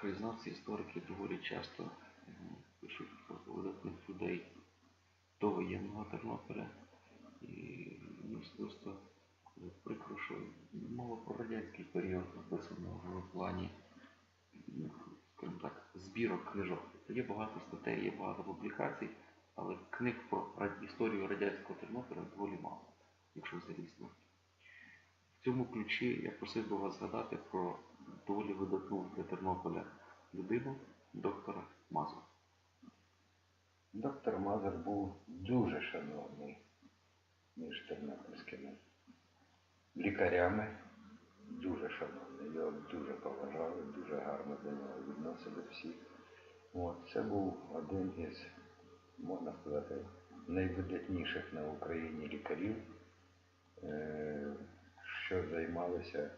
краєзнавці, історики доволі часто пишуть про видатних людей до воєнного Тернополя. І е, прикро, що мова про радянський період написано в плані, ну, так, збірок книжок. Є багато статей, є багато публікацій, але книг про історію радянського Тернополя доволі мало, якщо залізно. В цьому ключі я просив би вас згадати про доволі видатну для Тернополя людину, доктора Мазур. Доктор Мазур був дуже шановний між тернопільськими лікарями, дуже шановний. Його дуже поважали, дуже гарно до нього відносили всі. От, це був один із, можна сказати, найвидатніших на Україні лікарів, е, що займалися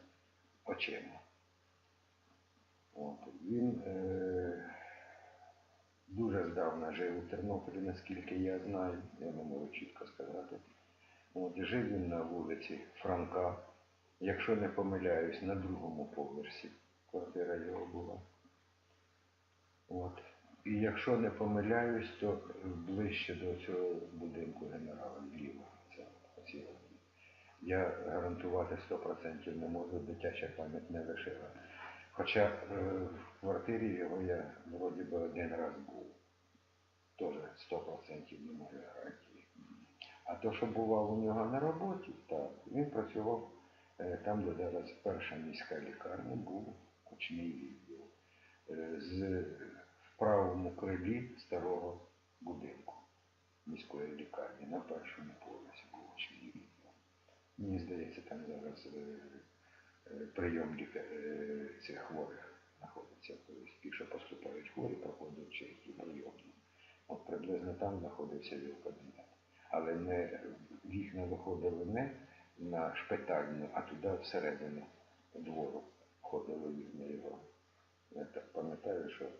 очима. От, він е, дуже здавна жив у Тернополі, наскільки я знаю, я не можу чітко сказати. От, жив він на вулиці Франка, якщо не помиляюсь, на другому поверсі квартира його була. От. І якщо не помиляюсь, то ближче до цього будинку генерала Ліва. Це оці от. Я гарантувати 100% не можу, дитяча пам'ять не лишила. Хоча е, в квартирі його я вроді би один раз був. Теж 100% не маю гарантії. А то, що бував у нього на роботі, так, він працював е, там, де зараз перша міська лікарня, був очний відділ. Е, з, в правому крилі старого будинку міської лікарні на першому поверсі був очний відділ. Мені здається, там зараз е, е, прийом е, цих хворих знаходиться. Ті, що поступають хворі, проходять через цю прийомну. От приблизно там знаходився його кабінет. Але не вікна виходили не на шпитальну, а туди всередину двору входили вікна його. Я так пам'ятаю, що е,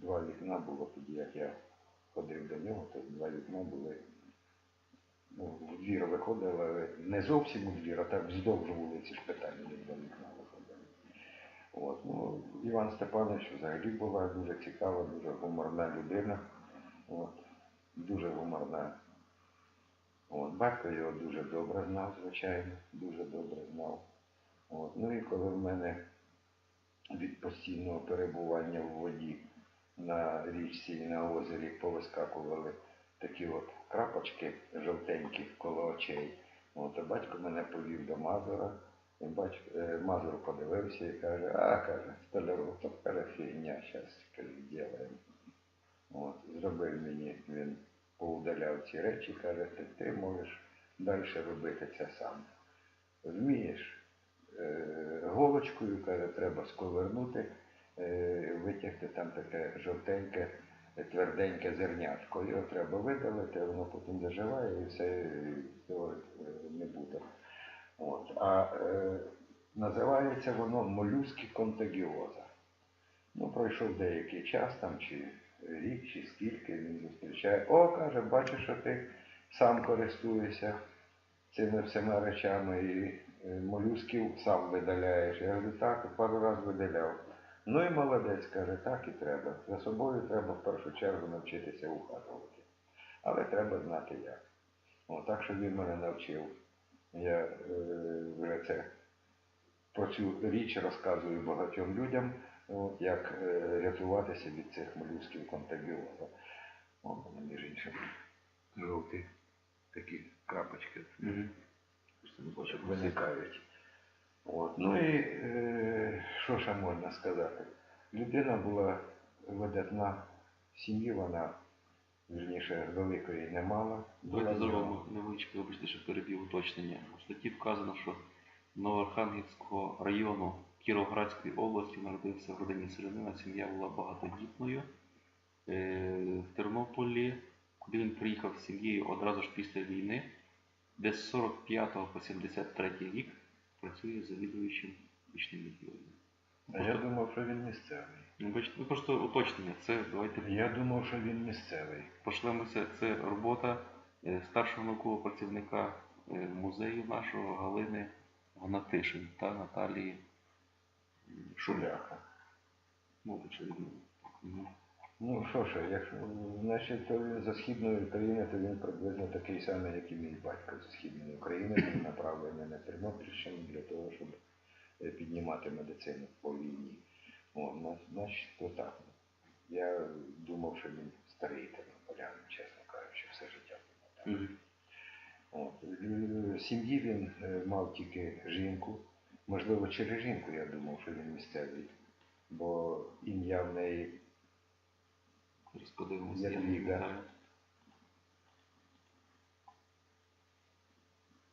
два вікна було тоді, як я ходив до нього, то два вікна були ну, в двір виходили, не зовсім у двір, а так вздовж вулиці шпитальні два вікна виходили. От, ну, Іван Степанович взагалі була дуже цікава, дуже гуморна людина. От, дуже гуморна. От, батько його дуже добре знав, звичайно, дуже добре знав. От, ну і коли в мене від постійного перебування в воді на річці і на озері повискакували такі от крапочки жовтенькі коло очей. От, батько мене повів до Мазура. Батько, е, Мазур подивився і каже, а, каже, столяров, то каже, фігня, зараз. От, зробив мені, він поудаляв ці речі, каже, ти, ти можеш далі робити це сам. Вмієш? Е, голочкою, каже, треба сковернути, е, витягти там таке жовтеньке, тверденьке зернятко. Його треба видалити, воно потім заживає і все цього е, не буде. От. А е, називається воно молюски контагіоза. Ну, пройшов деякий час, там чи рік, чи скільки він зустрічає. О, каже, бачиш, що ти сам користуєшся цими всіма речами і е, молюсків сам видаляєш. Я говорю, так, пару разів видаляв. Ну і молодець, каже, так і треба. За собою треба в першу чергу навчитися ухажувати. Але треба знати як. О, так що він мене навчив. Я е, вже це про цю річ розказую багатьом людям, от, як е, рятуватися від цих молюсків контагіоза. О, між іншим, жовті такі крапочки не бачу. виникають. От. Ну і е, що ще можна сказати? Людина була видатна в сім'ї, вона вірніше великої не мала. Давайте зробимо невеличке, вибачте, що перебіг уточнення. У статті вказано, що Новоархангельського району Кіровоградської області народився в родині селянина. Сім'я була багатодітною. Е, В Тернополі, куди він приїхав з сім'єю одразу ж після війни, де з 45 по 73 рік працює завідуючим вічним відділенням. А я думав, що він місцевий. Ну, бачите, ну, просто уточнення. Це давайте Я думав, що він місцевий. Пошлемося, це робота е, старшого наукового працівника е, музею нашого Галини Гнатишин та Наталії Шуляка. Він. Мгм. Ну що ж, якщо значить, то він за східної України, то він приблизно такий самий, як і мій батько з східної України, він направлений на Тернопільщину для того, щоб е, піднімати медицину по війні. О, ну, значить, то так. Я думав, що він старий тернополянин, чесно кажучи, все життя. Мгм. От. е, В сім'ї він е, мав тільки жінку. Можливо, через жінку я думав, що він місцевий, бо ім'я в неї Зараз подивимося. Як я не Ліга.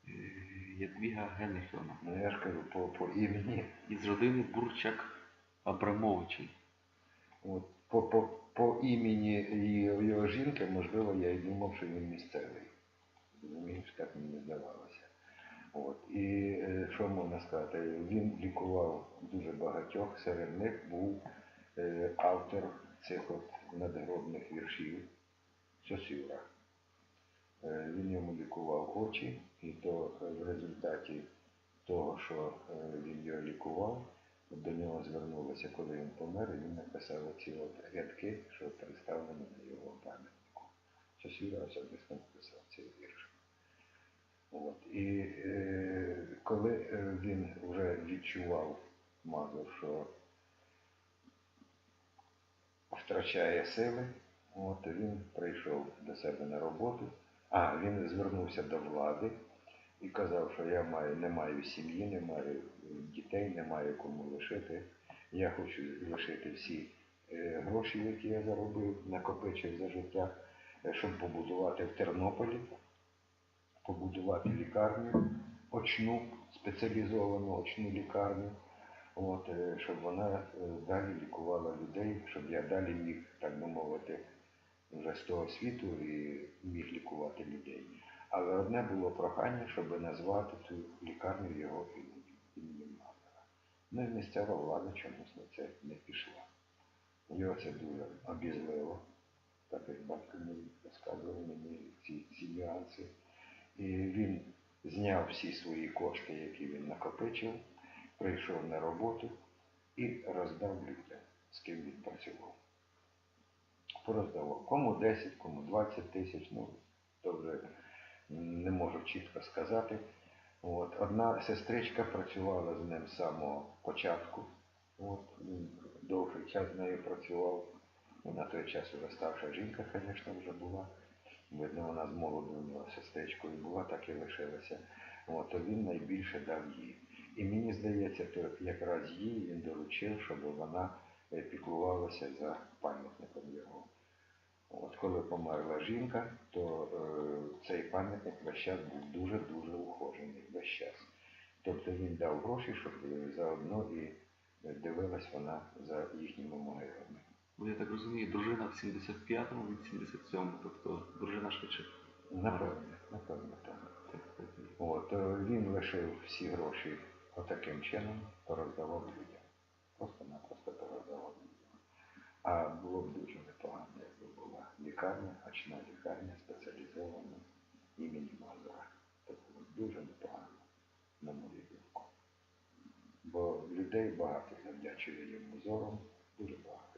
Е, Ядвіга Генріховна. Ну, я ж кажу, по, по імені, Із родини Бурчак Абрамовичей. от, по, по, по імені його, жінки, можливо, я й думав, що він місцевий. Розумієш, так мені здавалося. От. І е, що можна сказати, він лікував дуже багатьох, серед них був е, автор от надгробних віршів Сосюра. Е, Він йому лікував очі, і то е, в результаті того, що е, він його лікував, до нього звернулося, коли він помер, і він написав оці от рядки, що представлені на його пам'ятнику. Сосюра особисто написав цей вірш. От. І е, коли він вже відчував, Мазур, що втрачає сили, от, він прийшов до себе на роботу, а він звернувся до влади і казав, що я маю, не маю сім'ї, не маю дітей, не маю кому лишити. Я хочу лишити всі е, гроші, які я заробив, накопичив за життя, е, щоб побудувати в Тернополі, побудувати лікарню очну, спеціалізовану очну лікарню, от, е, щоб вона е, далі лікувала людей, щоб я далі міг, так би мовити, вже з того світу і міг лікувати людей. Але одне було прохання, щоб назвати цю лікарню його іменем Мазера. Ну і місцева влада чомусь на це не пішла. Його це дуже обізливо, так як батько мені розказував мені ці, ці нюанси. І він зняв всі свої кошти, які він накопичив, прийшов на роботу і роздав людям, з ким він працював. Пороздавав. Кому 10, кому 20 тисяч, ну, то вже не можу чітко сказати. От. Одна сестричка працювала з ним з самого початку. От. Він довгий час з нею працював. Ну, На той час вже старша жінка, звісно, вже була. Видно, вона з молоду у сестричкою була, так і лишилася. От, то він найбільше дав їй. І мені здається, то якраз їй він доручив, щоб вона е, піклувалася за пам'ятником його. От коли померла жінка, то е, цей пам'ятник весь час був дуже-дуже ухожений весь час. Тобто він дав гроші, щоб е, заодно і дивилась вона за їхніми могилами. Бо я так розумію, дружина в 75-му, він 77-му, тобто дружина швидше. Напевне, напевне, так. Так, так, так. От, е, він лишив всі гроші отаким чином, пороздавав людям. Просто-напросто пороздавав людям. А було б дуже непогано, якби була лікарня, очна лікарня спеціалізована імені Мазура. Це було б дуже непогано, на мою думку. Бо людей багато завдячує йому зором, дуже багато.